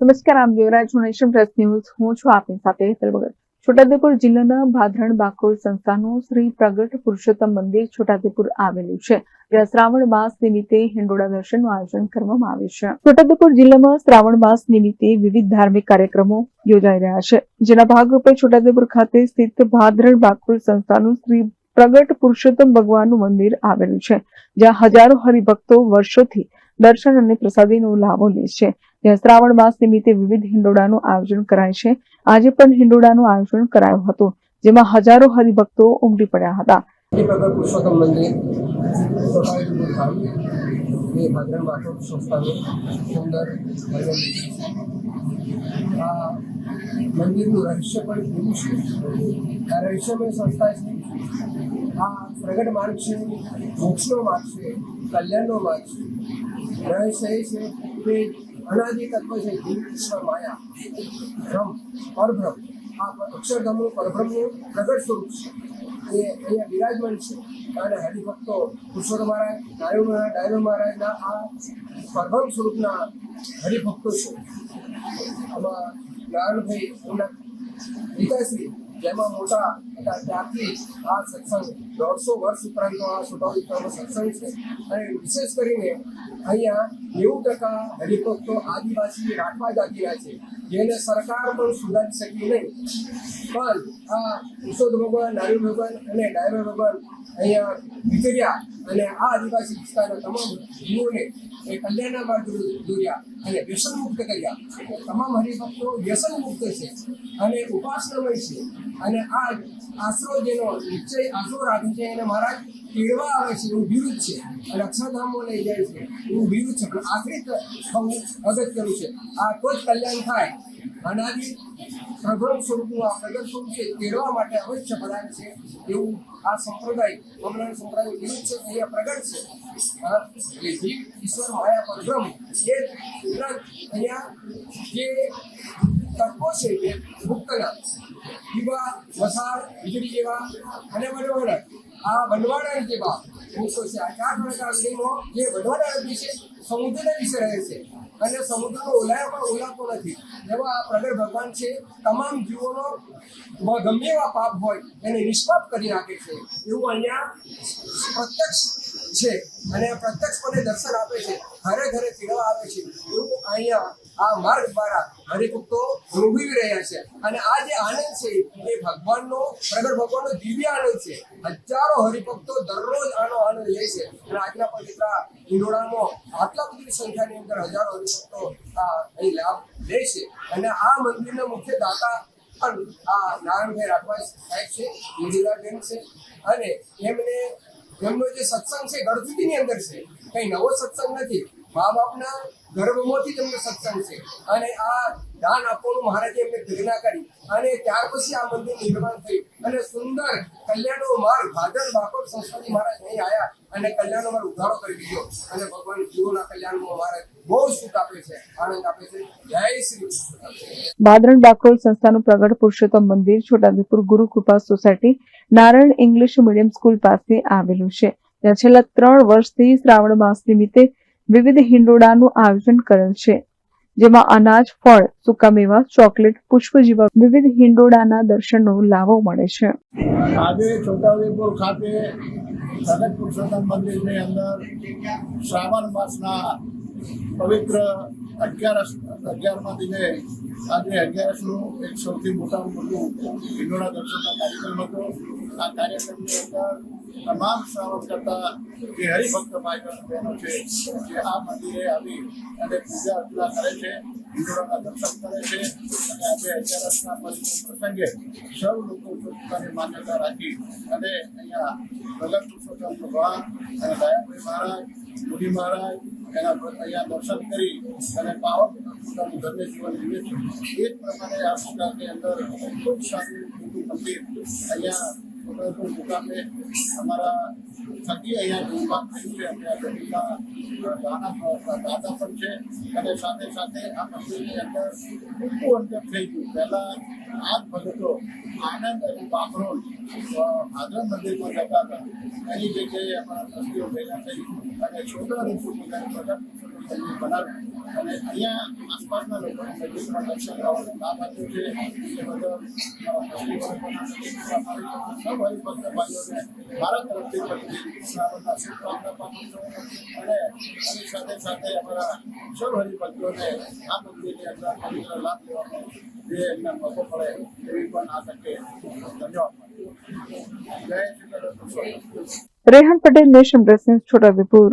નમસ્કાર, આમ યુવરાજ nation press news. હું છું આપની સાથે હેતલ ભગત. છોટાઉદેપુર જિલ્લાના ભાદરણ બાકોર સંસ્થાનું શ્રી પ્રગટ પુરુષોત્તમ મંદિર છોટાઉદેપુર આવેલું છે. જ્યાં શ્રાવણ માસ નિમિત્તે હિંડોળા દર્શનનું આયોજન કરવામાં આવે છે. છોટાઉદેપુર જિલ્લામાં શ્રાવણ માસ નિમિત્તે વિવિધ ધાર્મિક કાર્યક્રમો યોજાઈ રહ્યા છે. જેના ભાગરૂપે છોટાઉદેપુર ખાતે સ્થિત ભાદરણ બાકોર સંસ્થાનું શ્રી પ્રગટ પુરુષોત્તમ ભગવાનનું મંદિર આવેલું છે, જ્યાં હજારો હરિભક્તો વર્ષોથી દર્શન અને પ્રસાદીનો લાભો લે છે. જ્યાં શ્રાવણ માસ નિમિત્તે વિવિધ હિંડોળાનું આયોજન કરાય છે. આજે પણ હિંડોળાનું આયોજન કરાયું હતું, જેમાં હજારો હરિભક્તો ઉમટી પડ્યા હતા. પુરુષોત્તમ મંદિર મંદિરનું રહસ્ય પણ એવું છે આ રહસ્યમય સંસ્થા છે. આ પ્રગટ માર્ગ છે, મોક્ષનો માર્ગ છે, કલ્યાણનો માર્ગ છે. રહસ્ય એ છે કે અનાદિ તત્વ છે ઈશ્વર માયા ભ્રમ પરભ્રમ આ અક્ષરધામનું પરબ્રહ્મનું પ્રગટ સ્વરૂપ છે એ અહીંયા બિરાજમાન છે અને હરિભક્તો પુરુષોત્તમ મહારાજ નારાયણ મહારાજ ડાયરો મહારાજના આ પરભ્રમ સ્વરૂપના હરિભક્તો છે આમાં નારાયણભાઈ એમના પિતાશ્રી જેમાં મોટા હતા ત્યારથી આ સત્સંગ દોઢસો વર્ષ ઉપરાંતનો આ છોટાઉદેપુરનો સત્સંગ છે. અને વિશેષ કરીને અહીંયા નેવું ટકા હરિભક્તો આદિવાસી રાઠવા જાતિના છે. જેને સરકાર પણ સુધારી શકી નહીં. પણ આ પુરુષોત્તમ ભગવાન નારી ભગવાન અને ડાયરો ભગવાન અહીંયા વિચર્યા અને આ આદિવાસી વિસ્તારના તમામ જીવોને એ કલ્યાણના માર્ગ દોર્યા અને વ્યસન મુક્ત કર્યા તમામ હરિભક્તો વ્યસન મુક્ત છે અને ઉપાસનામય છે. અને આ આશરો જેનો નિશ્ચય આશરો રાખે છે એને મહારાજ કેળવા આવે છે એવું વિરુદ્ધ છે. અને અક્ષરધામો લઈ જાય છે. એવું વિરુદ્ધ છે. પણ આખરી થવું અગત્યનું છે. આ તો કલ્યાણ થાય અનાદિ પ્રભુ સ્વરૂપનું આ પ્રગટ સ્વરૂપ છે, તેડવા માટે અવશ્ય બનાવે છે, એવું આ સંપ્રદાય અમરાણ સંપ્રદાય એવું છે અહીંયા પ્રગટ છે. એ જીવ ઈશ્વર, માયા, પરબ્રહ્મ એ ઉપરાંત અહીંયા જે તત્વો છે જે મુક્તના દીવા વસાળ, વીજળી જેવા અને વનવાડા આ વનવાડા જેવા વૃક્ષો છે, આ ચાર જે વનવાડા વિશે સમુદ્રના વિશે રહે છે. અને સમુદ્રનો ઓલાય પણ ઓલાતો નથી. એવા આ પ્રગટ ભગવાન છે, તમામ જીવોનો ગમે એવા પાપ હોય, એને નિષ્પાપ કરી નાખે છે. એવું અહીંયા પ્રત્યક્ષ છે. અને પ્રત્યક્ષપણે દર્શન આપે છે. ઘરે ઘરે ફેરવા આવે છે. એવું અહીંયા આ માર્ગ દ્વારા હરિભક્તો અનુભવી રહ્યા છે. અને આ જે આનંદ છે, એ ભગવાનનો, પ્રગટ ભગવાનનો દિવ્ય આનંદ છે. હજારો હરિભક્તો દરરોજ આનો આનંદ લે છે. અને આજના પવિત્ર હિંડોળામાં આટલા બધી સંખ્યાની અંદર હજારો હરિભક્તો આ અહીં લાભ લે છે. અને આ મંદિરના મુખ્ય દાતા પણ આ નારાયણભાઈ રાઠવા સાહેબ છે ઇન્દિરાબેન છે. અને એમને એમનો જે સત્સંગ છે ગળથુતીની અંદર છે, કઈ નવો સત્સંગ નથી. મા બાપના ગર્ભમાંથી તેમનો સત્સંગ છે. અને આ દાન આપવાનું મહારાજે એમને પ્રેરણા કરી અને ત્યાર પછી આ મંદિર નિર્માણ થયું. અને સુંદર કલ્યાણનો માર્ગ, ભાદર બાકોર સંસ્કૃતિ મહારાજ અહીં આવ્યા અને કલ્યાણનો માર્ગ ઉઘાડો કરી દીધો. અને ભગવાન જીવોના કલ્યાણમાં મહારાજ બહુ બાકોલ સંસ્થાનું પ્રગટ પુરુષોત્તમ મંદિર Chhota Udepur Guru Krupa society Narayan English medium school પાસે આવેલું છે. જ્યાં છેલ્લા ત્રણ વર્ષથી શ્રાવણ માસ નિમિત્તે વિવિધ હિંડોળાનું આયોજન કરેલ છે. જેમાં અનાજ, ફળ, સૂકા મેવા, ચોકલેટ, પુષ્પ જેવા વિવિધ હિંડોળાના દર્શનનો લાભો મળે છે. આજે છોટાઉદેપુર ખાતે પ્રગટ પુરુષોત્તમ મંદિરની અંદર શ્રાવણ માસના પવિત્ર અગિયાર અગિયારમાં દિને આજે અગિયારસનું એક સૌથી મોટામાં મોટું હિંડોળા દર્શનનો કાર્યક્રમ હતો. આ કાર્યક્રમની અંદર તમામ શ્રાવણ કરતા જે હરિભક્ત ભાઈ બહેનો છે, જે આ મંદિરે આવી અને પૂજા અર્ચના કરે છે હિંડોળાના દર્શન કરે છે અને આજે અગિયારસના પ્રસંગે સૌ લોકો પોતાની માન્યતા રાખી અને અહીંયા ભગત પુરુષોત્તમ ભગવાન અને દયાભાઈ મહારાજ મોદી મહારાજ એના પર અહીંયા દર્શન કરી અને પાવન પોતાનું ધન્ય જીવન જીવે છે. એ જ પ્રમાણે આ મુકામની અંદર ખૂબ સારું મંદિર અહીંયા મુકામે અમારા થકી અહીંયા નિર્માણ થયું છે અને જમીનના દાના દાતા પણ છે અને સાથે સાથે આ મંદિરની અંદર મોટું અંતર થઈ ગયું પહેલાં આ ભગતો આનંદ અને બાકરોલ હાજર મંદિરમાં જતા હતા. એની જગ્યાએ અમારા ટ્રસ્ટીઓ ભેગા થઈ અને છોકરા રૂપુર બનાવ્યું. અને અહીંયા આસપાસના લોકોને મંદિરમાં દર્શન કરવાનો છે એ બદલ સૌ હરિભક્ત ભાઈઓને મારા તરફથી પણ શ્રાવણના શુભકામના પાઠવું છું અને એની સાથે સાથે અમારા સૌ હરિભક્તોને આ મંદિરની અંદર પવિત્ર લાભ લેવાનો જે એમને મોકો મળે એવી પણ આ તકે ધન્યવાદ જય શ્રી કૃષ્ણ પટેલ નેશન પ્લસ છોટા છોટાઉદેપુર